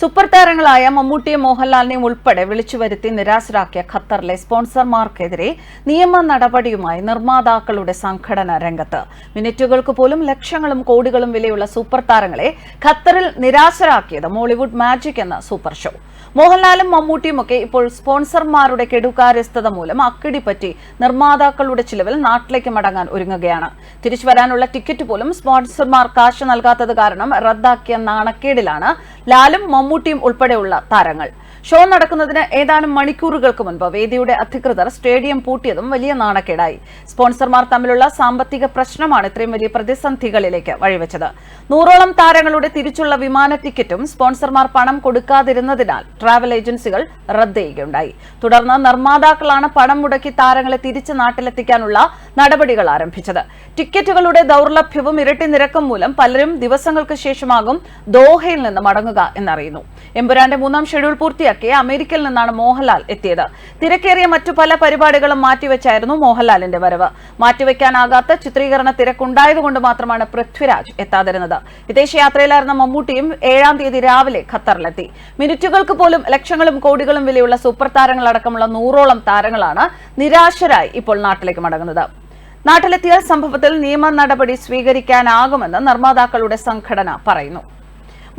Super താരങ്ങളായ മമ്മൂട്ടിയും മോഹൻലാലിനെയും ഉൾപ്പെടെ വിളിച്ചു വരുത്തി നിരാശരാക്കിയ ഖത്തറിലെ സ്പോൺസർമാർക്കെതിരെ നിയമ നടപടിയുമായി നിർമ്മാതാക്കളുടെ സംഘടന രംഗത്ത്. മിനിറ്റുകൾക്ക് പോലും ലക്ഷങ്ങളും കോടികളും വിലയുള്ള സൂപ്പർ താരങ്ങളെ ഖത്തറിൽ നിരാശരാക്കിയത് മോളിവുഡ് മാജിക് എന്ന സൂപ്പർ ഷോ. മോഹൻലാലും മമ്മൂട്ടിയുമൊക്കെ ഇപ്പോൾ സ്പോൺസർമാരുടെ കെടുകാര്യസ്ഥത മൂലം അക്കിടിപ്പറ്റി നിർമ്മാതാക്കളുടെ ചിലവിൽ നാട്ടിലേക്ക് മടങ്ങാൻ ഒരുങ്ങുകയാണ്. തിരിച്ചു വരാനുള്ള ടിക്കറ്റ് പോലും സ്പോൺസർമാർ കാശ് നൽകാത്തത് കാരണം റദ്ദാക്കിയ നാണക്കേടിലാണ് ലാലും മമ്മൂട്ടിയും ഉൾപ്പെടെയുള്ള താരങ്ങൾ. ഷോ നടക്കുന്നതിന് ഏതാനും മണിക്കൂറുകൾക്ക് മുൻപ് വേദിയുടെ അധികൃതർ സ്റ്റേഡിയം പൂട്ടിയതും വലിയ നാണക്കേടായി. സ്പോൺസർമാർ തമ്മിലുള്ള സാമ്പത്തിക പ്രശ്നമാണ് ഇത്രയും വലിയ പ്രതിസന്ധികളിലേക്ക് വഴിവെച്ചത്. നൂറോളം താരങ്ങളുടെ തിരിച്ചുള്ള വിമാന ടിക്കറ്റും സ്പോൺസർമാർ പണം കൊടുക്കാതിരുന്നതിനാൽ ട്രാവൽ ഏജൻസികൾ റദ്ദ് ചെയ്യുകയുണ്ടായി. തുടർന്ന് നിർമ്മാതാക്കളാണ് പണം മുടക്കി താരങ്ങളെ തിരിച്ച് നാട്ടിലെത്തിക്കാനുള്ള നടപടികൾ ആരംഭിച്ചത്. ടിക്കറ്റുകളുടെ ദൗർലഭ്യവും ഇരട്ടി നിരക്കും മൂലം പലരും ദിവസങ്ങൾക്ക് ശേഷമാകും ദോഹയിൽ നിന്ന് മടങ്ങുക എന്നറിയുന്നു. എമ്പുരാന്റെ മൂന്നാം ഷെഡ്യൂൾ പൂർത്തിയാക്കി അമേരിക്കയിൽ നിന്നാണ് മോഹൻലാൽ എത്തിയത്. തിരക്കേറിയ മറ്റു പല പരിപാടികളും മാറ്റിവെച്ചായിരുന്നു മോഹൻലാലിന്റെ വരവ്. മാറ്റിവെക്കാനാകാത്ത ചിത്രീകരണ തിരക്കുണ്ടായതുകൊണ്ട് മാത്രമാണ് പൃഥ്വിരാജ് എത്താതിരുന്നത്. വിദേശയാത്രയിലായിരുന്ന മമ്മൂട്ടിയും ഏഴാം തീയതി രാവിലെ ഖത്തറിലെത്തി. മിനിറ്റുകൾക്ക് പോലും ലക്ഷങ്ങളും കോടികളും വിലയുള്ള സൂപ്പർ താരങ്ങളടക്കമുള്ള നൂറോളം താരങ്ങളാണ് നിരാശരായി ഇപ്പോൾ നാട്ടിലേക്ക് മടങ്ങുന്നത്. നാട്ടിലെത്തിയാൽ സംഭവത്തിൽ നിയമ നടപടി സ്വീകരിക്കാനാകുമെന്ന് നിർമ്മാതാക്കളുടെ സംഘടന പറയുന്നു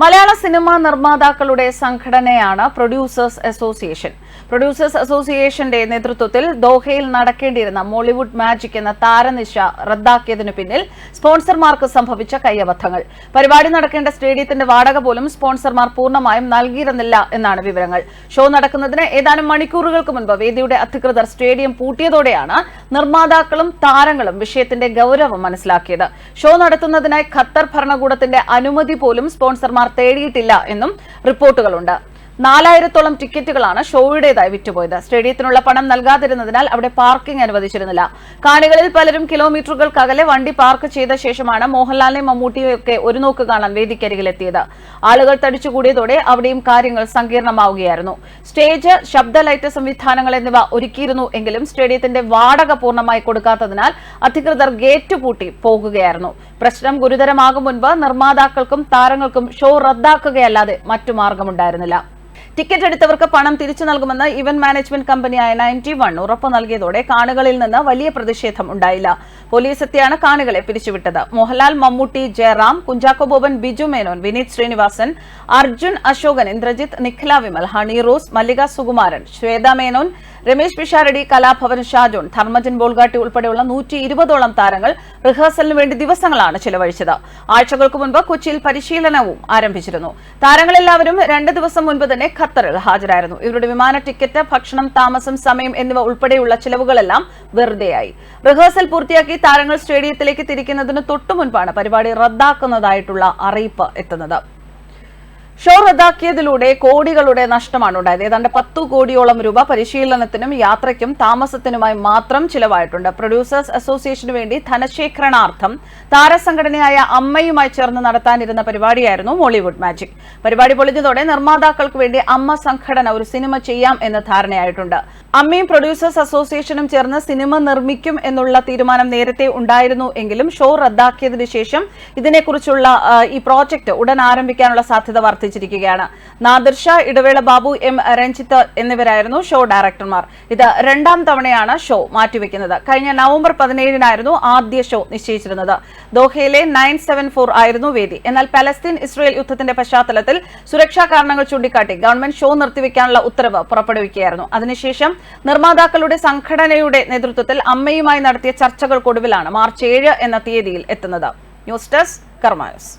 മലയാള സിനിമാ നിർമ്മാതാക്കളുടെ സംഘടനയാണ് പ്രൊഡ്യൂസേഴ്സ് അസോസിയേഷൻ പ്രൊഡ്യൂസേഴ്സ് അസോസിയേഷന്റെ നേതൃത്വത്തിൽ ദോഹയിൽ നടക്കേണ്ടിയിരുന്ന മോളിവുഡ് മാജിക് എന്ന താരനിശ റദ്ദാക്കിയതിനു പിന്നിൽ സ്പോൺസർമാർക്ക് സംഭവിച്ച കയ്യബദ്ധങ്ങൾ. പരിപാടി നടക്കേണ്ട സ്റ്റേഡിയത്തിന്റെ വാടക പോലും സ്പോൺസർമാർ പൂർണമായും നൽകിയിരുന്നില്ല എന്നാണ് വിവരങ്ങൾ. ഷോ നടക്കുന്നതിന് ഏതാനും മണിക്കൂറുകൾക്ക് മുൻപ് വേദിയുടെ അധികൃതർ സ്റ്റേഡിയം പൂട്ടിയതോടെയാണ് നിർമ്മാതാക്കളും താരങ്ങളും വിഷയത്തിന്റെ ഗൌരവം മനസ്സിലാക്കിയത്. ഷോ നടത്തുന്നതിനായി ഖത്തർ ഭരണകൂടത്തിന്റെ അനുമതി പോലും സ്പോൺസർമാർ തേടിയിട്ടില്ല എന്നും റിപ്പോർട്ടുകളുണ്ട്. നാലായിരത്തോളം ടിക്കറ്റുകളാണ് ഷോയുടേതായി വിറ്റുപോയത്. സ്റ്റേഡിയത്തിനുള്ള പണം നൽകാതിരുന്നതിനാൽ അവിടെ പാർക്കിംഗ് അനുവദിച്ചിരുന്നില്ല. കാണികളിൽ പലരും കിലോമീറ്ററുകൾക്കകലെ വണ്ടി പാർക്ക് ചെയ്ത ശേഷമാണ് മോഹൻലാലിനെ മമ്മൂട്ടിയൊക്കെ ഒരു നോക്ക് കാണാൻ വേദിക്കരികിലെത്തിയത്. ആളുകൾ തടിച്ചുകൂടിയതോടെ അവിടെയും കാര്യങ്ങൾ സങ്കീർണമാവുകയായിരുന്നു. സ്റ്റേജ് ശബ്ദ ലൈറ്റ് സംവിധാനങ്ങൾ എന്നിവ ഒരുക്കിയിരുന്നു എങ്കിലും സ്റ്റേഡിയത്തിന്റെ വാടക പൂർണമായി കൊടുക്കാത്തതിനാൽ അധികൃതർ ഗേറ്റ് പൂട്ടി പോകുകയായിരുന്നു. പ്രശ്നം ഗുരുതരമാകും മുൻപ് നിർമ്മാതാക്കൾക്കും താരങ്ങൾക്കും ഷോ റദ്ദാക്കുകയല്ലാതെ മറ്റു മാർഗമുണ്ടായിരുന്നില്ല. ടിക്കറ്റ് എടുത്തവർക്ക് പണം തിരിച്ചു നൽകുമെന്ന് ഇവന്റ് മാനേജ്മെന്റ് കമ്പനിയായ നയന്റി വൺ ഉറപ്പു നൽകിയതോടെ കാണികളിൽ നിന്ന് വലിയ പ്രതിഷേധം ഉണ്ടായില്ല. പോലീസ് എത്തിയാണ് കാണികളെ പിരിച്ചുവിട്ടത്. മോഹൻലാൽ മമ്മൂട്ടി ജയറാം കുഞ്ചാക്കോ ബോബൻ ബിജു മേനോൻ വിനീത് ശ്രീനിവാസൻ അർജുൻ അശോകൻ ഇന്ദ്രജിത്ത് നിഖില വിമൽ ഹണി റോസ് മല്ലിക സുകുമാരൻ ശ്വേത മേനോൻ രമേശ് പിഷാരടി കലാഭവൻ ഷാജോൺ ധർമ്മജൻ ബോൾഗാട്ടി ഉൾപ്പെടെയുള്ള നൂറ്റി ഇരുപതോളം താരങ്ങൾ റിഹേഴ്സലിന് വേണ്ടി ദിവസങ്ങളാണ് ചിലവഴിച്ചത്. ആഴ്ചകൾക്ക് മുൻപ് കൊച്ചിയിൽ പരിശീലനവും ആരംഭിച്ചിരുന്നു. താരങ്ങളെല്ലാവരും രണ്ട് ദിവസം മുൻപ് തന്നെ ഖത്തറിൽ ഹാജരായിരുന്നു. ഇവരുടെ വിമാന ടിക്കറ്റ് ഭക്ഷണം താമസം സമയം എന്നിവ ഉൾപ്പെടെയുള്ള ചിലവുകളെല്ലാം വെറുതെയായി. റിഹേഴ്സൽ പൂർത്തിയാക്കി താരങ്ങൾ സ്റ്റേഡിയത്തിലേക്ക് തിരിക്കുന്നതിന് തൊട്ടു മുൻപാണ് പരിപാടി റദ്ദാക്കുന്നതായിട്ടുള്ള അറിയിപ്പ് എത്തുന്നത്. ഷോ റദ്ദാക്കിയതിലൂടെ കോടികളുടെ നഷ്ടമാണ് ഉണ്ടായത്. ഏതാണ്ട് പത്തു കോടിയോളം രൂപ പരിശീലനത്തിനും യാത്രയ്ക്കും താമസത്തിനുമായി മാത്രം ചിലവായിട്ടുണ്ട്. പ്രൊഡ്യൂസേഴ്സ് അസോസിയേഷന് വേണ്ടി ധനശേഖരണാർത്ഥം താരസംഘടനയായ അമ്മയുമായി ചേർന്ന് നടത്താനിരുന്ന പരിപാടിയായിരുന്നു മോളിവുഡ് മാജിക് പരിപാടി പൊളിഞ്ഞതോടെ നിർമ്മാതാക്കൾക്ക് വേണ്ടി അമ്മ സംഘടന ഒരു സിനിമ ചെയ്യാം എന്ന ധാരണയായിട്ടുണ്ട്. അമ്മയും പ്രൊഡ്യൂസേഴ്സ് അസോസിയേഷനും ചേർന്ന് സിനിമ നിർമ്മിക്കും എന്നുള്ള തീരുമാനം നേരത്തെ ഉണ്ടായിരുന്നു എങ്കിലും ഷോ റദ്ദാക്കിയതിനു ശേഷം ഇതിനെക്കുറിച്ചുള്ള ഈ പ്രോജക്ട് ഉടൻ ആരംഭിക്കാനുള്ള സാധ്യത വർദ്ധിച്ചിരിക്കുകയാണ് നാദിർ ഇടവേള ബാബു എം രഞ്ജിത്ത് എന്നിവരായിരുന്നു ഷോ ഡയറക്ടർമാർ. ഇത് രണ്ടാം തവണയാണ് ഷോ മാറ്റിവെക്കുന്നത്. കഴിഞ്ഞ നവംബർ പതിനേഴിനായിരുന്നു ആദ്യ ഷോ നിശ്ചയിച്ചിരുന്നത്. ദോഹയിലെ നയൻ സെവൻ ഫോർ ആയിരുന്നു വേദി. എന്നാൽ പലസ്തീൻ ഇസ്രയേൽ യുദ്ധത്തിന്റെ പശ്ചാത്തലത്തിൽ സുരക്ഷാ കാരണങ്ങൾ ചൂണ്ടിക്കാട്ടി ഗവൺമെന്റ് ഷോ നിർത്തിവെക്കാനുള്ള ഉത്തരവ് പുറപ്പെടുവിക്കുകയായിരുന്നു. അതിനുശേഷം നിർമ്മാതാക്കളുടെ സംഘടനയുടെ നേതൃത്വത്തിൽ അമ്മയുമായി നടത്തിയ ചർച്ചകൾക്കൊടുവിലാണ് മാർച്ച് ഏഴ് എന്ന തീയതിയിൽ എത്തുന്നത്. News desk കർമാനസ്.